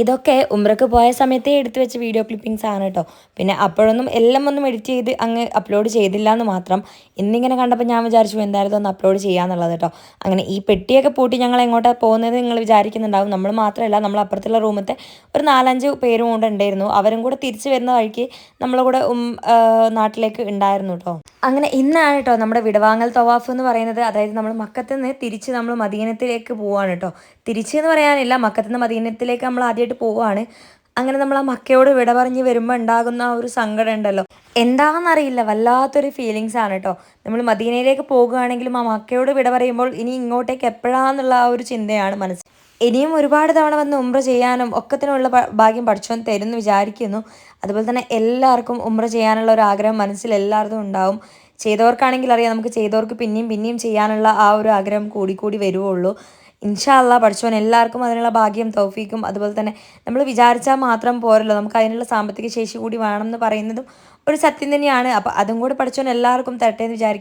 ഇതൊക്കെ ഉമ്രക്ക് പോയ സമയത്തേ എടുത്തു വെച്ച വീഡിയോ ക്ലിപ്പിംഗ്സ് ആണ് കേട്ടോ പിന്നെ അപ്പോഴൊന്നും എല്ലാം ഒന്നും എഡിറ്റ് ചെയ്ത് അങ്ങ് അപ്ലോഡ് ചെയ്തില്ല എന്ന് മാത്രം ഇന്നിങ്ങനെ കണ്ടപ്പോൾ ഞാൻ വിചാരിച്ചു എന്തായാലും ഒന്ന് അപ്ലോഡ് ചെയ്യാന്നുള്ളത് കേട്ടോ അങ്ങനെ ഈ പെട്ടിയൊക്കെ പൂട്ടി ഞങ്ങൾ എങ്ങോട്ടാണ് പോകുന്നത് നിങ്ങൾ വിചാരിക്കുന്നുണ്ടാവും. നമ്മൾ മാത്രമല്ല നമ്മൾ അപ്പുറത്തുള്ള റൂമത്തെ ഒരു നാലഞ്ച് പേരും കൂടെ ഉണ്ടായിരുന്നു. അവരും കൂടെ തിരിച്ചു വരുന്ന വഴിക്ക് നമ്മളെ കൂടെ നാട്ടിലേക്ക് ഉണ്ടായിരുന്നു കേട്ടോ അങ്ങനെ ഇന്നാണ് കേട്ടോ നമ്മുടെ വിടവാങ്ങൽ തവാഫ് എന്ന് പറയുന്നത്. അതായത് നമ്മൾ മക്കത്ത് നിന്ന് തിരിച്ച് നമ്മൾ മദീനത്തിലേക്ക് പോവാണ് കേട്ടോ. തിരിച്ച് എന്ന് പറയാനില്ല മക്കത്ത് നിന്ന് മദീനത്തിലേക്ക് നമ്മൾ ആദ്യമായിട്ട് പോവാണ്. അങ്ങനെ നമ്മൾ ആ മക്കയോട് വിട പറഞ്ഞ് വരുമ്പോൾ ഉണ്ടാകുന്ന ആ ഒരു സങ്കടം ഉണ്ടല്ലോ. എന്താണെന്നറിയില്ല. വല്ലാത്തൊരു ഫീലിങ്സ് ആണ് കേട്ടോ നമ്മൾ മദീനയിലേക്ക് പോകുകയാണെങ്കിലും ആ മക്കയോട് വിട പറയുമ്പോൾ ഇനി ഇങ്ങോട്ടേക്ക് എപ്പോഴാന്നുള്ള ആ ഒരു ചിന്തയാണ് മനസ്സിൽ. ഇനിയും ഒരുപാട് തവണ വന്ന് ഉമ്ര ചെയ്യാനും ഒക്കത്തിനുള്ള ഭാഗ്യം പഠിച്ചോൻ തരുമെന്ന് വിചാരിക്കുന്നു. അതുപോലെ തന്നെ എല്ലാവർക്കും ഉമ്ര ചെയ്യാനുള്ള ഒരു ആഗ്രഹം മനസ്സിൽ എല്ലാവർക്കും ഉണ്ടാവും. ചെയ്തവർക്കാണെങ്കിൽ അറിയാം നമുക്ക് ചെയ്തവർക്ക് പിന്നെയും പിന്നെയും ചെയ്യാനുള്ള ആ ഒരു ആഗ്രഹം കൂടി കൂടി വരുവുള്ളൂ. ഇൻഷാല്ല പഠിച്ചവൻ എല്ലാവർക്കും അതിനുള്ള ഭാഗ്യം തൗഫീക്കും അതുപോലെ തന്നെ നമ്മൾ വിചാരിച്ചാൽ മാത്രം പോരല്ലോ. നമുക്ക് അതിനുള്ള സാമ്പത്തിക ശേഷി കൂടി വേണം എന്ന് പറയുന്നതും ഒരു സത്യം തന്നെയാണ്. അപ്പോൾ അതും കൂടി പഠിച്ചവൻ എല്ലാവർക്കും തരട്ടെ എന്ന് വിചാരിക്കും